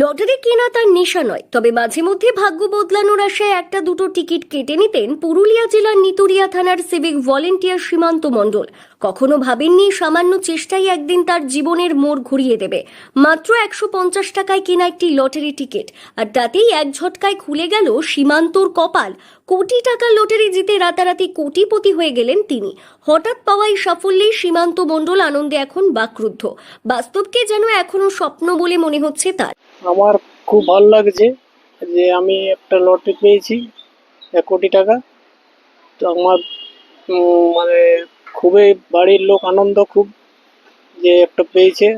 Lottery কেনা তার নেশা নয়, তবে মাঝে মধ্যে ভাগ্য বদলানোর আশায় একটা দুটো টিকিট কেটে নিতেন পুরুলিয়া জেলার নিতুরিয়া থানার সিভিক ভলেন্টিয়ার সীমান্ত মণ্ডল। কখনো ভাবেননি সামান্য চেষ্টাই একদিন তার জীবনের মোড় ঘুরিয়ে দেবে। মাত্র একশো পঞ্চাশ টাকায় কেনা একটি লটারি টিকিট, আর তাতেই এক ঝটকায় খুলে গেল সীমান্তর কপাল। কোটি টাকা লটারি জিতে রাতারাতি কোটিপতি হয়ে গেলেন তিনি। হঠাৎ পাওয়া এই সাফল্যেই সীমান্ত মণ্ডল আনন্দে এখন বাকরুদ্ধ। বাস্তবকে যেন এখনও স্বপ্ন বলে মনে হচ্ছে তার। আমার খুব ভালো লাগছে যে আমি একটা লটারি পেয়েছি এক কোটি টাকা। তো আমার মানে খুবই বাড়ির লোক আনন্দ খুব যে একটা পেয়েছে।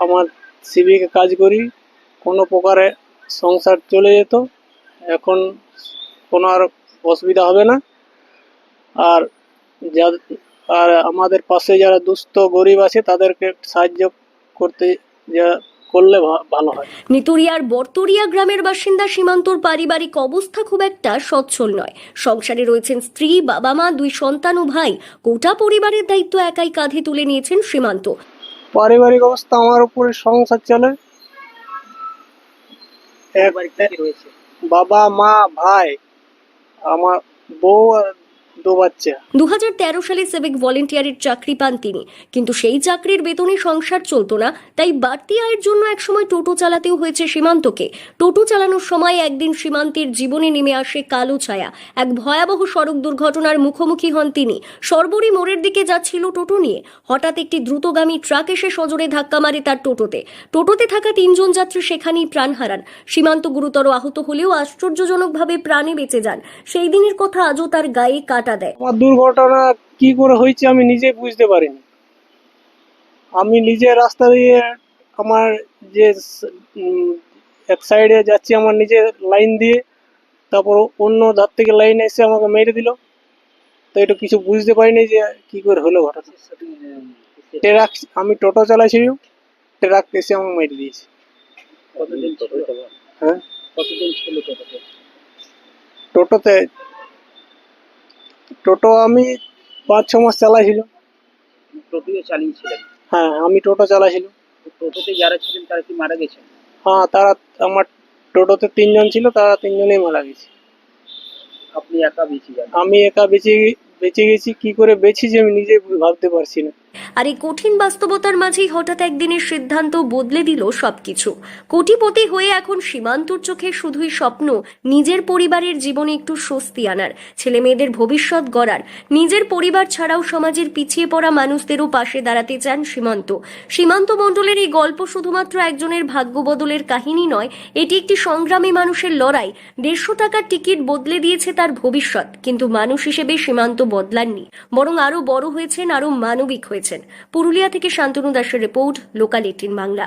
আমার সিভিকে কাজ করি, কোনো প্রকারে সংসার চলে যেত, এখন কোনো আর অসুবিধা হবে না। আর যা আর আমাদের পাশে যারা দুস্থ গরিব আছে তাদেরকে সাহায্য করতে, যা করলে ভালো হয়। নিতুরিয়ার বর্তরিয়া গ্রামের বাসিন্দা সীমান্তর পারিবারিক অবস্থা খুব একটা সচ্ছল নয়। সংসারে রয়েছেন স্ত্রী বাবা মা দুই সন্তান ও ভাই। গোটা পরিবারের দায়িত্ব একাই কাঁধে তুলে নিয়েছেন সীমান্ত। পারিবারিক অবস্থা আমার উপরে সংসার চলে। বাবা মা ভাই আমার বউ দু সালে সিভিক ভলেন্টিয়ারের চাকরি পান তিনি। কিন্তু সেই চাকরির বেতনে সংসার চলতো না, তাই বাড়তি আয়ের জন্য একসময় টোটো চালাতেও হয়েছে সীমান্তকে। টোটো চালানোর সময় একদিন সীমান্তের জীবনে নেমে আসে কালো ছায়া। এক ভয়াবহ সড়ক দুর্ঘটনার মুখোমুখি হন তিনি। সর্বরী মোড়ের দিকে যাচ্ছিল টোটো নিয়ে। হঠাৎ একটি দ্রুতগামী ট্রাক এসে সজোরে ধাক্কা মারে তার টোটোতে। টোটোতে থাকা তিনজন যাত্রী সেখানেই প্রাণ হারান। সীমান্ত গুরুতর আহত হলেও আশ্চর্যজনকভাবে প্রাণে বেঁচে যান। সেই দিনের কথা আজও তার গায়ে কাটা দেয়? আমার দুর্ঘটনা কি করে হয়েছে আমি নিজে বুঝতে পারিনি। আমি নিজে রাস্তা দিয়ে আমার যে এক সাইডে যাচ্ছি আমার নিজে লাইন দিয়ে তারপর অন্য ধার থেকে লাইন এসে আমাকে মেরে দিল। তো এটা কিছু বুঝতে পারিনি যে কি করে হলো ঘটনা। ট্রাক আমি টোটো চালাইছি ট্রাক এসে আমাকে মেরে দিয়েছে। হ্যাঁ? টোটোতে টোটো আমি পাঁচ ছ মাস চালাইছিল টোটোও চালিয়েছিলেন? হ্যাঁ আমি টোটো চালাইছিল টোটোতে যারা ছিলেন তারা কি মারা গেছেন? হ্যাঁ তারা আমার টোটোতে তিনজন ছিল তারা তিনজনেই মারা গেছে। আপনি একা বেঁচে যান? আমি একা বেঁচে বেঁচে গেছি কি করে বেঁচেছি আমি নিজে ভাবতে পারছি না। আর এই কঠিন বাস্তবতার মাঝেই হঠাৎ একদিনের সিদ্ধান্ত বদলে দিল সবকিছু। কোটিপতি হয়ে এখন সীমান্তর চোখে শুধুই স্বপ্ন, নিজের পরিবারের জীবনে একটু স্বস্তি আনার, ছেলে মেয়েদের ভবিষ্যৎ গড়ার, নিজের পরিবার ছাড়াও সমাজের পিছিয়ে পড়া মানুষদেরও পাশে দাঁড়াতে চান সীমান্ত। সীমান্ত মণ্ডলের এই গল্প শুধুমাত্র একজনের ভাগ্য বদলের কাহিনী নয়, এটি একটি সংগ্রামী মানুষের লড়াই। দেড়শো টাকার টিকিট বদলে দিয়েছে তার ভবিষ্যৎ, কিন্তু মানুষ হিসেবে সীমান্ত বদলাননি, বরং আরও বড় হয়েছেন আরও মানবিক হয়েছেন পুরুলিয়া থেকে শান্তনু দাসের রিপোর্ট লোকাল এইটিন বাংলা।